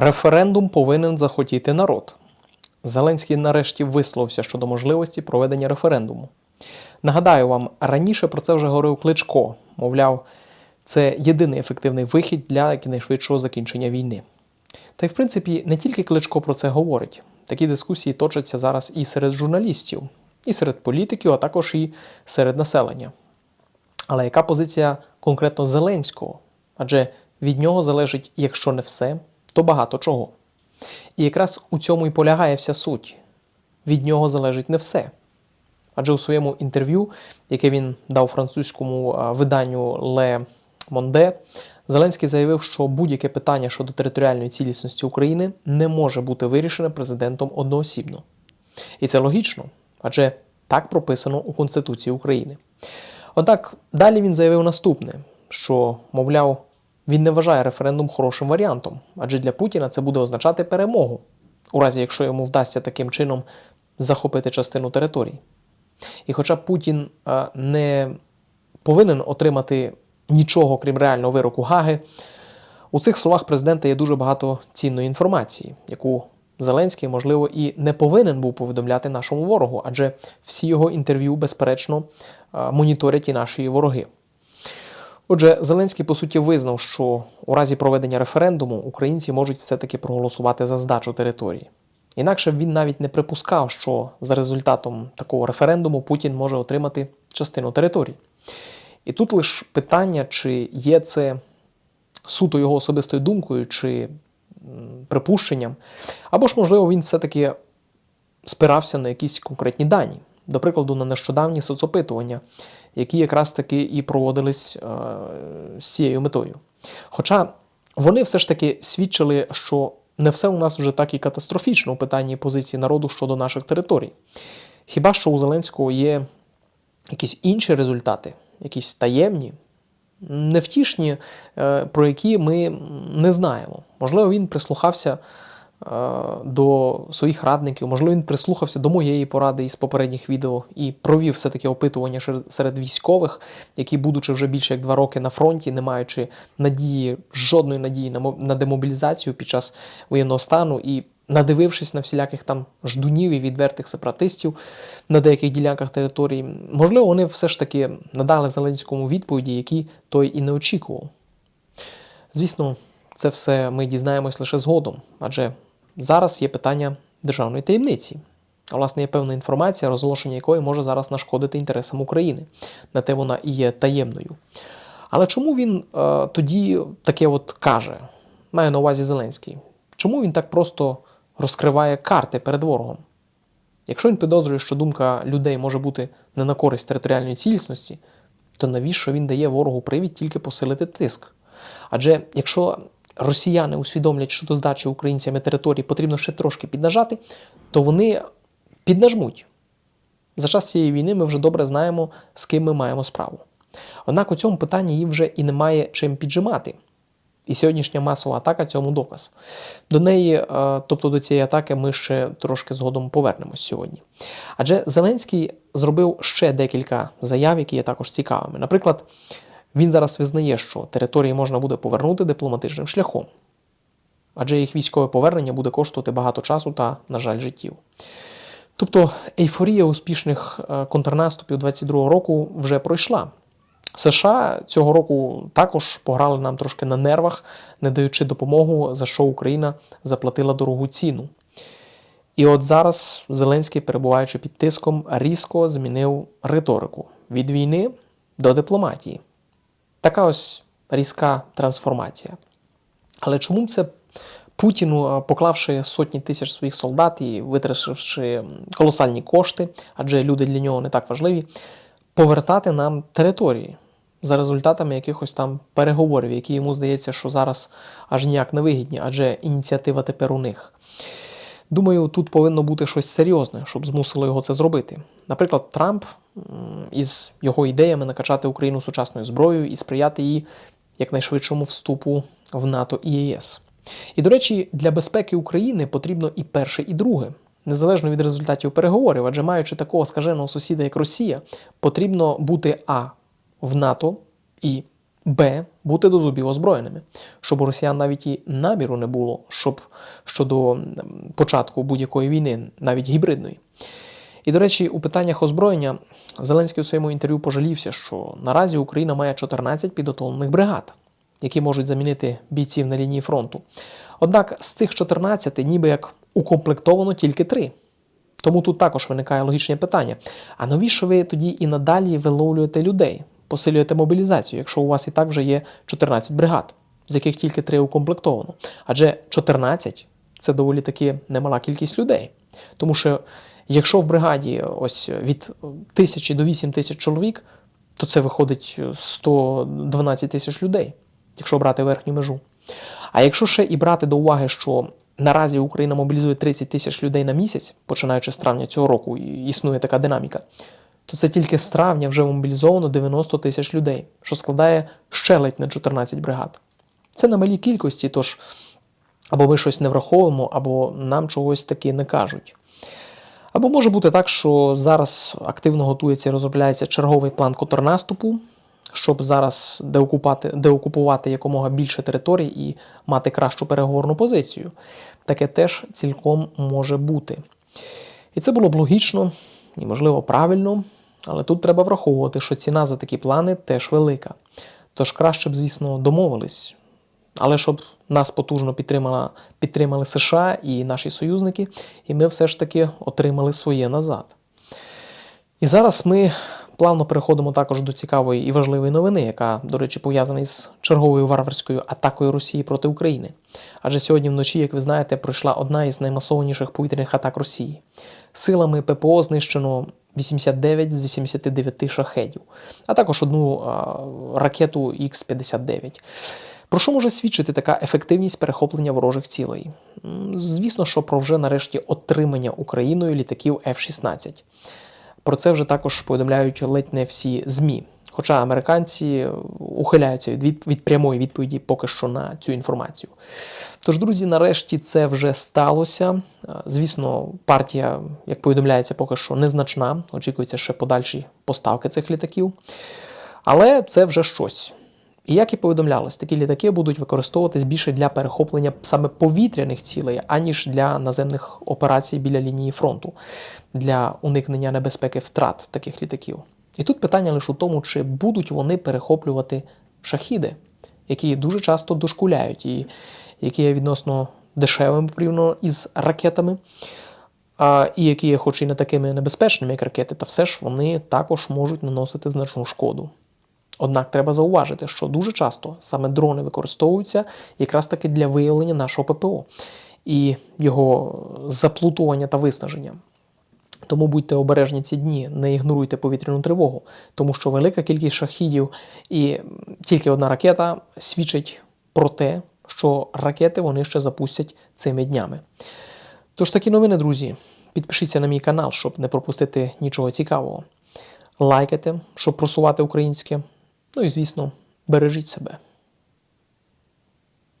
Референдум повинен захотіти народ. Зеленський нарешті висловився щодо можливості проведення референдуму. Нагадаю вам, раніше про це вже говорив Кличко. Мовляв, це єдиний ефективний вихід для якнайшвидшого закінчення війни. Та й в принципі не тільки Кличко про це говорить. Такі дискусії точаться зараз і серед журналістів, і серед політиків, а також і серед населення. Але яка позиція конкретно Зеленського? Адже від нього залежить, якщо не все, то багато чого. І якраз у цьому і полягає вся суть. Від нього залежить не все. Адже у своєму інтерв'ю, яке він дав французькому виданню Ле Монде, Зеленський заявив, що будь-яке питання щодо територіальної цілісності України не може бути вирішене президентом одноосібно. І це логічно, адже так прописано у Конституції України. Однак далі він заявив наступне: що, мовляв, він не вважає референдум хорошим варіантом, адже для Путіна це буде означати перемогу, у разі якщо йому вдасться таким чином захопити частину територій. І хоча Путін е, не повинен отримати нічого, крім реального вироку Гаги, у цих словах президента є дуже багато цінної інформації, яку Зеленський, можливо, і не повинен був повідомляти нашому ворогу, адже всі його інтерв'ю, безперечно, е, моніторять і наші вороги. Отже, Зеленський по суті визнав, що у разі проведення референдуму українці можуть все-таки проголосувати за здачу території. Інакше він навіть не припускав, що за результатом такого референдуму Путін може отримати частину території. І тут лише питання, чи є це суто його особистою думкою, чи припущенням, або ж, можливо, він все-таки спирався на якісь конкретні дані, до прикладу, на нещодавні соцопитування, які якраз таки і проводились е, з цією метою. Хоча вони все ж таки свідчили, що не все у нас вже так і катастрофічно у питанні позиції народу щодо наших територій. Хіба що у Зеленського є якісь інші результати, якісь таємні, невтішні, е, про які ми не знаємо. Можливо, він прислухався до своїх радників, можливо, він прислухався до моєї поради із попередніх відео і провів все-таки опитування серед- військових, які, будучи вже більше як два роки на фронті, не маючи надії, жодної надії на демобілізацію під час воєнного стану і надивившись на всіляких там ждунів і відвертих сепаратистів на деяких ділянках території, можливо, вони все ж таки надали Зеленському відповіді, які той і не очікував. Звісно, це все ми дізнаємось лише згодом, адже зараз є питання державної таємниці. А власне є певна інформація, розголошення якої може зараз нашкодити інтересам України. На те вона і є таємною. Але чому він е, тоді таке от каже? Маю на увазі Зеленський. Чому він так просто розкриває карти перед ворогом? Якщо він підозрює, що думка людей може бути не на користь територіальної цілісності, то навіщо він дає ворогу привід тільки посилити тиск? Адже якщо росіяни усвідомлять, що до здачі українцями території потрібно ще трошки піднажати, то вони піднажмуть. За час цієї війни ми вже добре знаємо, з ким ми маємо справу. Однак у цьому питанні їм вже і немає чим піджимати. І сьогоднішня масова атака цьому доказ. До неї, е, тобто до цієї атаки, ми ще трошки згодом повернемось сьогодні. Адже Зеленський зробив ще декілька заяв, які є також цікавими. Наприклад, він зараз визнає, що території можна буде повернути дипломатичним шляхом, адже їх військове повернення буде коштувати багато часу та, на жаль, життів. Тобто ейфорія успішних е, контрнаступів 22-го року вже пройшла. США цього року також пограли нам трошки на нервах, не даючи допомогу, за що Україна заплатила дорогу ціну. І от зараз Зеленський, перебуваючи під тиском, різко змінив риторику від війни до дипломатії. Така ось різка трансформація. Але чому це Путіну, е, поклавши сотні тисяч своїх солдат і витративши колосальні кошти, адже люди для нього не так важливі, повертати нам території за результатами якихось там переговорів, які йому здається, що зараз аж ніяк не вигідні, адже ініціатива тепер у них. Думаю, тут повинно бути щось серйозне, щоб змусило його це зробити. Наприклад, Трамп із його ідеями накачати Україну сучасною зброєю і сприяти її якнайшвидшому вступу в НАТО і ЄС. І, до речі, для безпеки України потрібно і перше, і друге. Незалежно від результатів переговорів, адже маючи такого скаженого сусіда, як Росія, потрібно бути А в НАТО і Б. Бути до зубів озброєними, щоб у росіян навіть і наміру не було, щоб щодо початку будь-якої війни, навіть гібридної. І, до речі, у питаннях озброєння Зеленський у своєму інтерв'ю пожалівся, що наразі Україна має 14 підготовлених бригад, які можуть замінити бійців на лінії фронту. Однак з цих 14 ніби як укомплектовано тільки 3. Тому тут також виникає логічне питання: а навіщо ви тоді і надалі виловлюєте людей, посилюєте мобілізацію, якщо у вас і так вже є 14 бригад, з яких тільки 3 укомплектовано? Адже 14 це доволі таки немала кількість людей. Тому що якщо в бригаді ось від тисячі до 8 тисяч чоловік, то це виходить 112 тисяч людей, якщо брати верхню межу. А якщо ще і брати до уваги, що наразі Україна мобілізує 30 тисяч людей на місяць, починаючи з травня цього року, і існує така динаміка, то це тільки з травня вже мобілізовано 90 тисяч людей, що складає ще ледь не 14 бригад. Це на малій кількості, тож або ми щось не враховуємо, або нам чогось таки не кажуть. Або може бути так, що зараз активно готується і розробляється черговий план контрнаступу, щоб зараз деокупати, деокупувати якомога більше територій і мати кращу переговорну позицію. Таке теж цілком може бути. І це було б логічно і, можливо, правильно, але тут треба враховувати, що ціна за такі плани теж велика. Тож краще б, звісно, домовились. Але щоб нас потужно підтримала, підтримали США і наші союзники, і ми все ж таки отримали своє назад. І зараз ми плавно переходимо також до цікавої і важливої новини, яка, до речі, пов'язана із черговою варварською атакою Росії проти України. Адже сьогодні вночі, як ви знаєте, пройшла одна із наймасованіших повітряних атак Росії. Силами ППО знищено 89 з 89 шахедів, а також одну ракету Х-59. Про що може свідчити така ефективність перехоплення ворожих цілей? Звісно, що про вже нарешті отримання Україною літаків F-16. Про це вже також повідомляють ледь не всі ЗМІ. Хоча американці ухиляються від, від, від прямої відповіді поки що на цю інформацію. Тож, друзі, нарешті це вже сталося. Е, Звісно, партія, як повідомляється, поки що незначна. Очікується ще подальші поставки цих літаків. Але це вже щось. І як і повідомлялось, такі літаки будуть використовуватись більше для перехоплення саме повітряних цілей, аніж для наземних операцій біля лінії фронту, для уникнення небезпеки втрат таких літаків. І тут питання лише у тому, чи будуть вони перехоплювати шахіди, які дуже часто дошкуляють, і які є відносно дешевими порівняно із ракетами, і які є хоч і не такими небезпечними, як ракети, та все ж вони також можуть наносити значну шкоду. Однак треба зауважити, що дуже часто саме дрони використовуються якраз таки для виявлення нашого ППО і його заплутування та виснаження. Тому будьте обережні ці дні, не ігноруйте повітряну тривогу, тому що велика кількість шахідів і тільки одна ракета свідчить про те, що ракети вони ще запустять цими днями. Тож такі новини, друзі. Підпишіться на мій канал, щоб не пропустити нічого цікавого. Лайкайте, щоб просувати українське. Ну і звісно, бережіть себе.